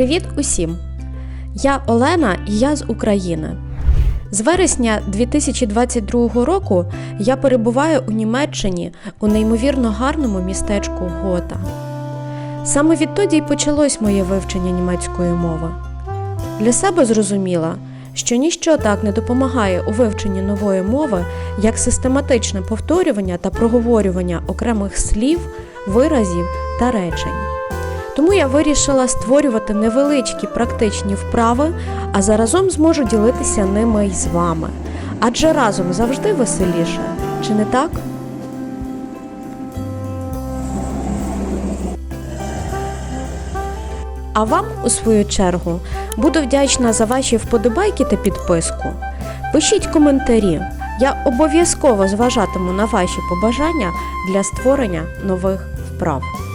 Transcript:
Привіт усім! Я Олена і я з України. З вересня 2022 року я перебуваю у Німеччині у неймовірно гарному містечку Гота. Саме відтоді й почалось моє вивчення німецької мови. Для себе зрозуміла, що ніщо так не допомагає у вивченні нової мови, як систематичне повторювання та проговорювання окремих слів, виразів та речень. Тому я вирішила створювати невеличкі практичні вправи, а заразом зможу ділитися ними й з вами. Адже разом завжди веселіше, чи не так? А вам, у свою чергу, буду вдячна за ваші вподобайки та підписку. Пишіть коментарі. Я обов'язково зважатиму на ваші побажання для створення нових вправ.